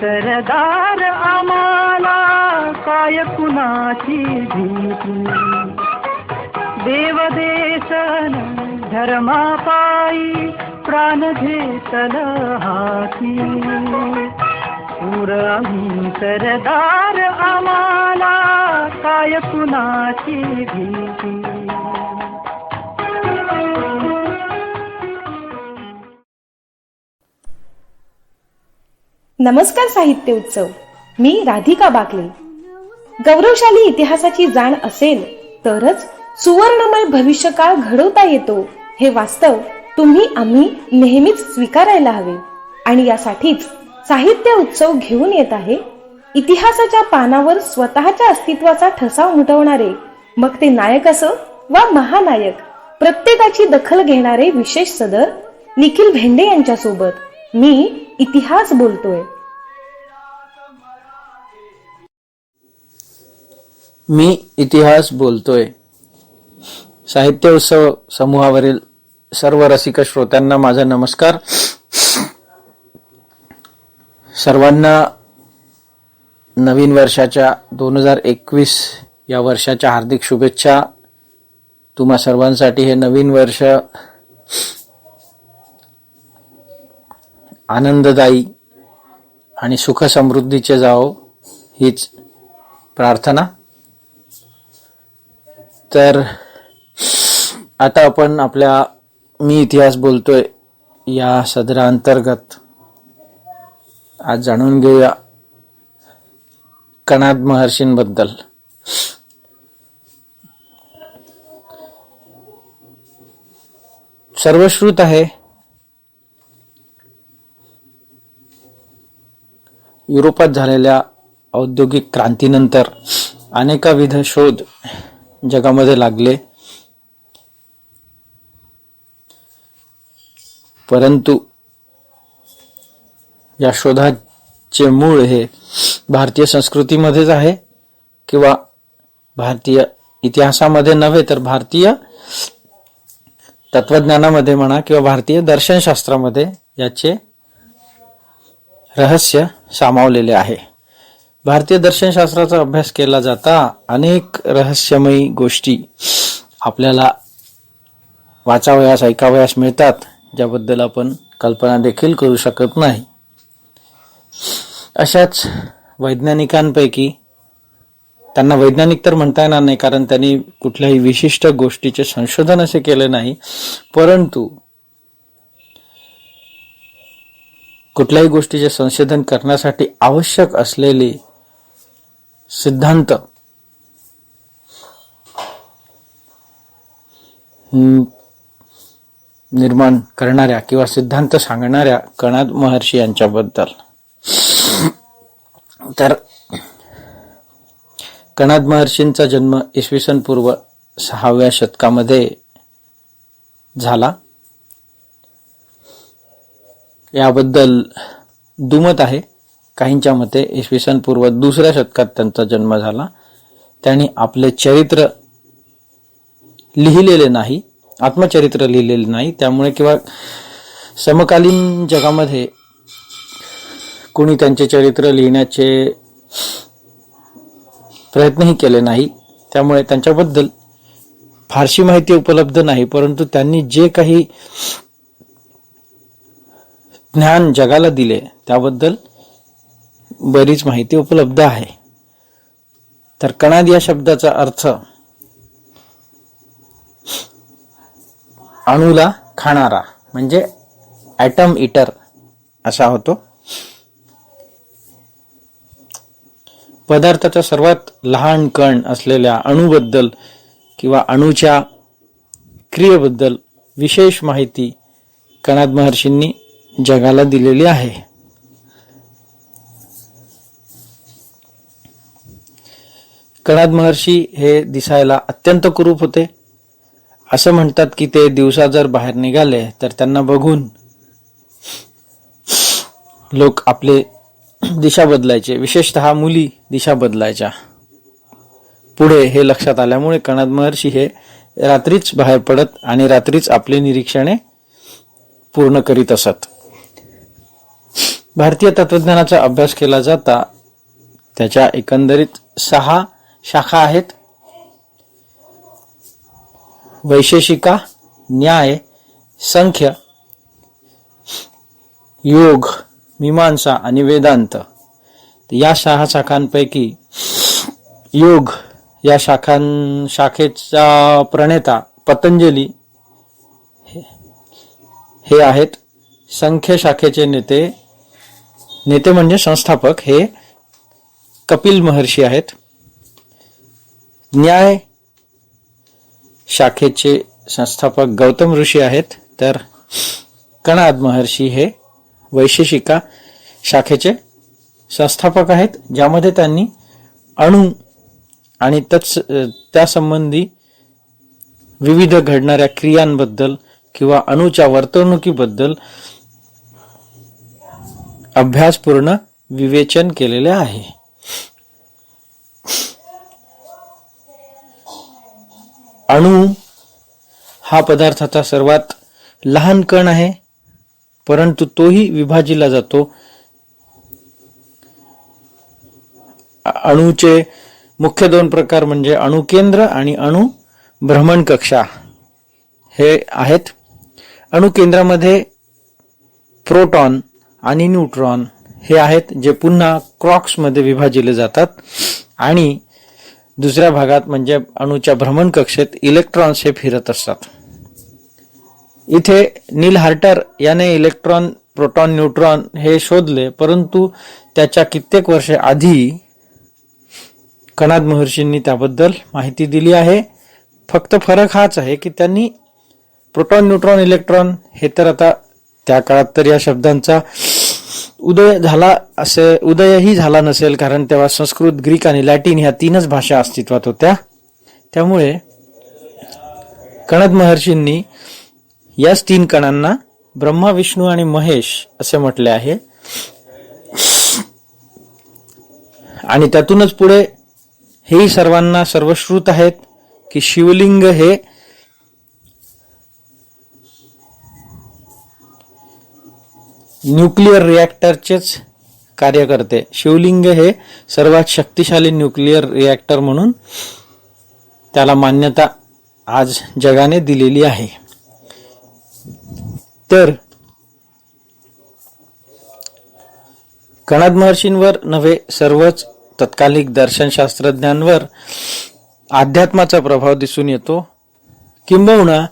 सरदार आम्हाला काय कुणाची भीती? देवदेशन धर्मापायी प्राण घेतला हाती पुर आम्ही सरदार आम्हाला काय कुणाची भीती? नमस्कार साहित्य उत्सव. मी राधिका बाकले. गौरवशाली इतिहासाची जाण असेल तरच सुवर्णमय भविष्यकाळ घडवता येतो हे वास्तव तुम्ही आम्ही नेहमीच स्वीकारायला हवे. आणि यासाठीच साहित्य उत्सव घेऊन येत आहे. इतिहासाच्या पानावर स्वतःच्या अस्तित्वाचा ठसा उमटवणारे मग ते नायक असो वा महानायक प्रत्येकाची दखल घेणारे विशेष सदर निखिल भेंडे यांच्या सोबत मी इतिहास बोलतोय. मी इतिहास बोलतोय. साहित्य उत्सव समूहावरील सर्व रसिक श्रोत्यांना माझा नमस्कार. सर्वांना नवीन वर्षाच्या दोन हजार एकवीस या वर्षाच्या हार्दिक शुभेच्छा. तुम्हा सर्वांसाठी हे नवीन वर्ष आनंददायी आणि सुख समृद्धीचे जावो हीच प्रार्थना. तर आता आपण आपल्या मी इतिहास बोलतोय या सदराअंतर्गत आज जाणून घेऊया कणाद महर्षींबद्दल. सर्वश्रुत आहे. युरोपात झालेल्या औद्योगिक क्रांतीनंतर अनेकाविध शोध जगामध्ये लागले. परंतु या शोधाचे मूळ हे भारतीय संस्कृतीमध्येच आहे किंवा भारतीय इतिहासामध्ये नव्हे तर भारतीय तत्वज्ञानामध्ये म्हणा किंवा भारतीय दर्शनशास्त्रामध्ये याचे रहस्य सामावलेले आहे. भारतीय दर्शनशास्त्राचा अभ्यास केला जाता अनेक रहस्यमयी गोष्टी आपल्याला वाचावयास ऐकावयास मिळतात. ज्याबद्दल आपण कल्पना देखील करू शकत नाही. अशाच वैज्ञानिकांपैकी त्यांना वैज्ञानिक तर म्हणता येणार नाही कारण त्यांनी कुठल्याही विशिष्ट गोष्टीचे संशोधन असे केले नाही परंतु कुठल्याही गोष्टीचे संशोधन करण्यासाठी आवश्यक असलेले सिद्धांत निर्माण करणाऱ्या किंवा सिद्धांत सांगणाऱ्या कणाद महर्षी यांच्याबद्दल. तर कणाद महर्षींचा जन्म इसवी सन पूर्व सहाव्या शतकामध्ये झाला. याबद्दल दुमत आहे. काहींच्या मते इसवी सन पूर्व दुसऱ्या शतकात त्यांचा जन्म झाला. त्यांनी आपले चरित्र लिहिलेले नाही. आत्मचरित्र लिहिलेले नाही. त्यामुळे किंवा समकालीन जगामध्ये कोणी त्यांचे चरित्र लिहिण्याचे प्रयत्नही केले नाही. त्यामुळे त्यांच्याबद्दल फारशी माहिती उपलब्ध नाही. परंतु त्यांनी जे काही ज्ञान जगाला दिले त्याबद्दल बरीच माहिती उपलब्ध आहे. तर कणाद या शब्दाचा अर्थ अणूला खाणारा म्हणजे ॲटम इटर असा होतो. पदार्थाचा सर्वात लहान कण असलेल्या अणूबद्दल किंवा अणूच्या क्रियेबद्दल विशेष माहिती कणाद महर्षींनी जगाला दिलेली आहे. कणाद महर्षी हे दिसायला अत्यंत कुरूप होते. असं म्हणतात की ते दिवसा जर बाहेर निघाले तर त्यांना बघून लोक आपले दिशा बदलायचे. विशेषतः मुली दिशा बदलायच्या. पुढे हे लक्षात आल्यामुळे कणाद महर्षी हे रात्रीच बाहेर पडत आणि रात्रीच आपली निरीक्षणे पूर्ण करीत असत. भारतीय तत्वज्ञानाचा अभ्यास केला जाता त्याच्या एकंदरीत सहा शाखा आहेत. वैशेषिका न्याय संख्य योग मीमांसा आणि वेदांत. या सहा शाखांपैकी योग या शाखां शाखेचा प्रणेता पतंजली हे- आहेत. संख्य शाखेचे नेते नेते म्हणजे संस्थापक हे कपिल महर्षी आहेत. न्याय शाखेचे संस्थापक गौतम ऋषी आहेत. तर कणाद महर्षी हे वैशेषिका शाखेचे संस्थापक आहेत ज्यामध्ये त्यांनी अणु आणि तत्स त्यासंबंधी विविध घडणाऱ्या क्रियांबद्दल किंवा अणूच्या वर्तवणुकीबद्दल अभ्यासपूर्ण विवेचन केलेले आहे. अणू हा पदार्थाचा सर्वात लहान कण आहे परंतु तोही विभाजिला जातो. अणूचे मुख्य दोन प्रकार म्हणजे अणुकेंद्र आणि अणु भ्रमण कक्षा. हे आहेत. अणुकेंद्रामध्ये प्रोटॉन आणि न्यूट्रॉन हे आहेत जे पुन्हा क्रॉक्समध्ये विभाजिले जातात. आणि दुसऱ्या भागात म्हणजे अणूच्या भ्रमण कक्षेत इलेक्ट्रॉन्स हे फिरत असतात. इथे नील हार्टर याने इलेक्ट्रॉन प्रोटॉन न्यूट्रॉन हे शोधले परंतु त्याच्या कित्येक वर्षे आधी कणाद महर्षींनी त्याबद्दल माहिती दिली आहे. फक्त फरक हाच आहे की त्यांनी प्रोटॉन न्यूट्रॉन इलेक्ट्रॉन हे तर आता त्या काळात तर या शब्दांचा उदय झाला असे उदयही झाला नसेल कारण तेव्हा संस्कृत ग्रीक आणि लॅटिन ह्या तीनच भाषा अस्तित्वात होत्या. त्यामुळे कणद महर्षींनी याच तीन कणांना ब्रह्मा विष्णू आणि महेश असे म्हटले आहे. आणि त्यातूनच पुढे हेही सर्वांना सर्वश्रुत आहेत की शिवलिंग हे न्यूक्लिअर रिॲक्टरचेच कार्य करते शिवलिंग हे सर्वात शक्तिशाली न्यूक्लिअर रिॲक्टर म्हणून त्याला मान्यता आज जगाने दिलेली आहे. तर कणाद महर्षींवर नव्हे सर्वच तत्कालिक दर्शनशास्त्रज्ञांवर अध्यात्माचा प्रभाव दिसून येतो. किंबहुना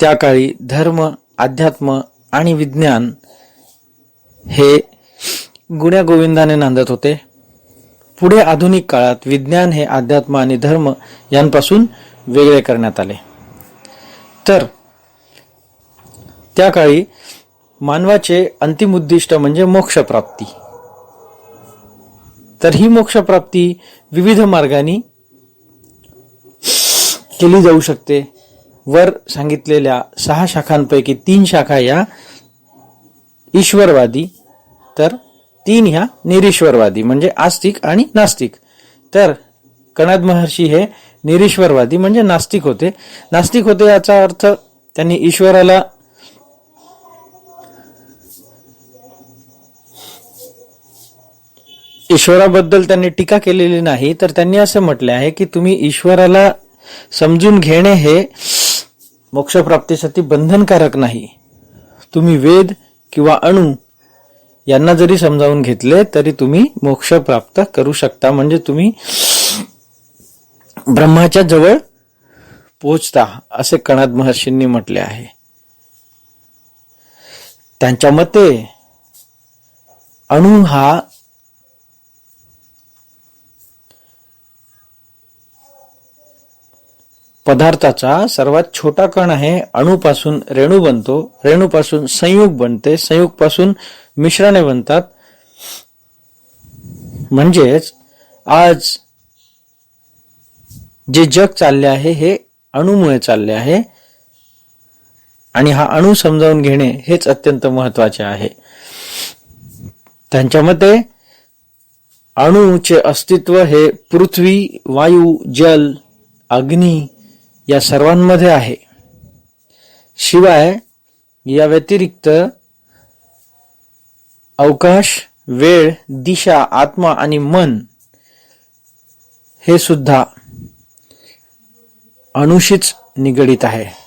त्या काळी धर्म अध्यात्म आणि विज्ञान हे गुण्यागोविंदाने नांदत होते. पुढे आधुनिक काळात विज्ञान हे अध्यात्म आणि धर्म यांपासून वेगळे करण्यात आले. तर त्या काळी मानवाचे अंतिम उद्दिष्ट म्हणजे मोक्षप्राप्ती. तर ही मोक्षप्राप्ती विविध मार्गांनी केली जाऊ शकते. वर सांगितलेल्या सहा शाखांपैकी तीन शाखा या ईश्वरवादी तर तीन ह्या निरीश्वरवादी म्हणजे आस्तिक आणि नास्तिक. तर कणाद महर्षी हे निरीश्वरवादी म्हणजे नास्तिक होते. नास्तिक होते याचा अर्थ त्यांनी ईश्वराला ईश्वराबद्दल त्यांनी टीका केलेली नाही तर त्यांनी असं म्हटले आहे की तुम्ही ईश्वराला समजून घेणे हे मोक्षप्राप्तीसाठी बंधनकारक नाही. तुम्ही वेद किंवा अणु यांना जरी समजावून घेतले तरी तुम्ही मोक्ष प्राप्त करू शकता. म्हणजे तुम्ही ब्रह्माच्या जवळ पोचता असे कणाद महर्षींनी म्हटले आहे. त्यांच्या मते अणु हा पदार्थाचा सर्वात छोटा कण आहे अणूपासून रेणू बनतो. रेणूपासून संयुग बनते. संयुगपासून मिश्रणे बनतात. म्हणजेच आज जे जग चालले आहे हे अणूमुळे चालले आहे. आणि हा अणु समजावून घेणे हेच अत्यंत महत्त्वाचे आहे. त्यांच्या मते अणूचे अस्तित्व हे पृथ्वी वायू जल अग्नी या सर्वांमध्ये आहे. शिवाय या व्यतिरिक्त अवकाश वेळ दिशा आत्मा आणि मन हे सुद्धा अणुशीच निगडित आहे.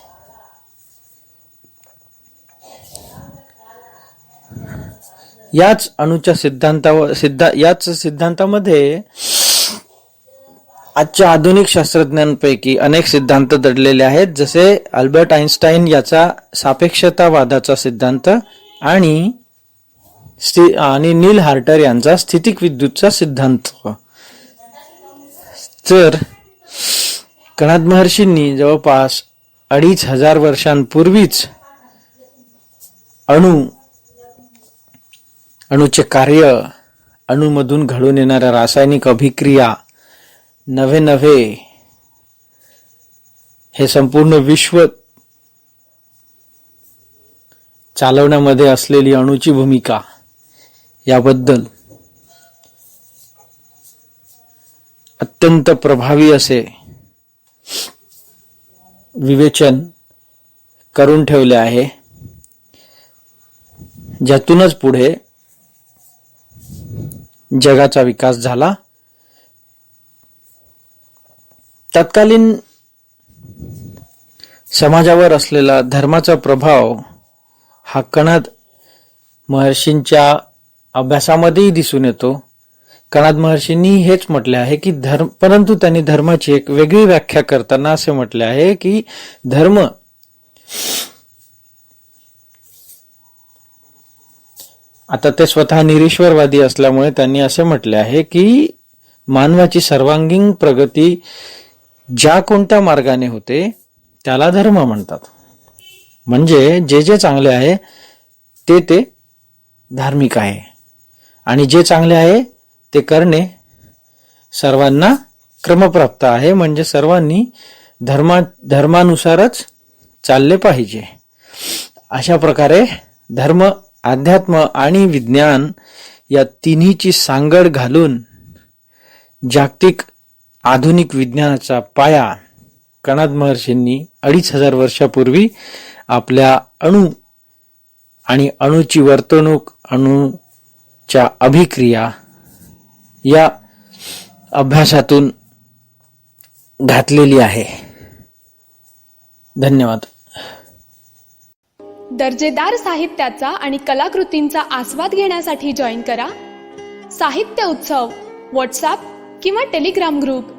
याच अणुच्या सिद्धांतावर सिद्धा याच सिद्धांतामध्ये आजच्या आधुनिक शास्त्रज्ञांपैकी अनेक सिद्धांत दडलेले आहेत जसे अल्बर्ट आइन्स्टाईन याचा सापेक्षतावादाचा सिद्धांत आणि स्थि- आणि नील हार्टर यांचा स्थितिक विद्युतचा सिद्धांत. तर कणाद महर्षींनी जवळपास अडीच हजार वर्षांपूर्वीच अणु अणुचे कार्य अणुमधून घडून येणाऱ्या रासायनिक अभिक्रिया नवे नवे. हे संपूर्ण विश्व चालवण्यामध्ये असलेली अणुची भूमिका याबद्दल अत्यंत प्रभावी असे विवेचन करून ठेवले आहे. ज्यातूनच पुढे जगाचा विकास झाला. तत्कालीन समाजावर असलेला धर्माचा प्रभाव हा कणाद महर्षींच्या अभ्यासामध्येही दिसून येतो. कणाद महर्षींनी हेच म्हटले आहे की धर्म परंतु त्यांनी धर्माची एक वेगळी व्याख्या करताना असे म्हटले आहे की धर्म आता ते स्वतः निरीश्वरवादी असल्यामुळे त्यांनी असे म्हटले आहे की मानवाची सर्वांगीण प्रगती ज्या कोणत्या मार्गाने होते त्याला धर्म म्हणतात. म्हणजे जे जे चांगले आहे ते ते धार्मिक आहे. आणि जे चांगले आहे ते करणे सर्वांना क्रमप्राप्त आहे. म्हणजे सर्वांनी धर्मा धर्मानुसारच चालले पाहिजे. अशा प्रकारे धर्म अध्यात्म आणि विज्ञान या तिन्हीची सांगड घालून जागतिक आधुनिक विज्ञानाचा पाया कणाद महर्षींनी अडीच हजार वर्षापूर्वी आपल्या अणू आणि अणूची वर्तणूक अणूच्या अभिक्रिया या अभ्यासातून घातलेली आहे. धन्यवाद. दर्जेदार साहित्याचा आणि कलाकृतींचा आस्वाद घेण्यासाठी जॉईन करा. साहित्य उत्सव व्हॉट्सअप किंवा टेलिग्राम ग्रुप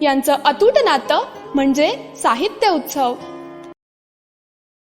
यांचं अतूट नातं म्हणजे साहित्य उत्सव.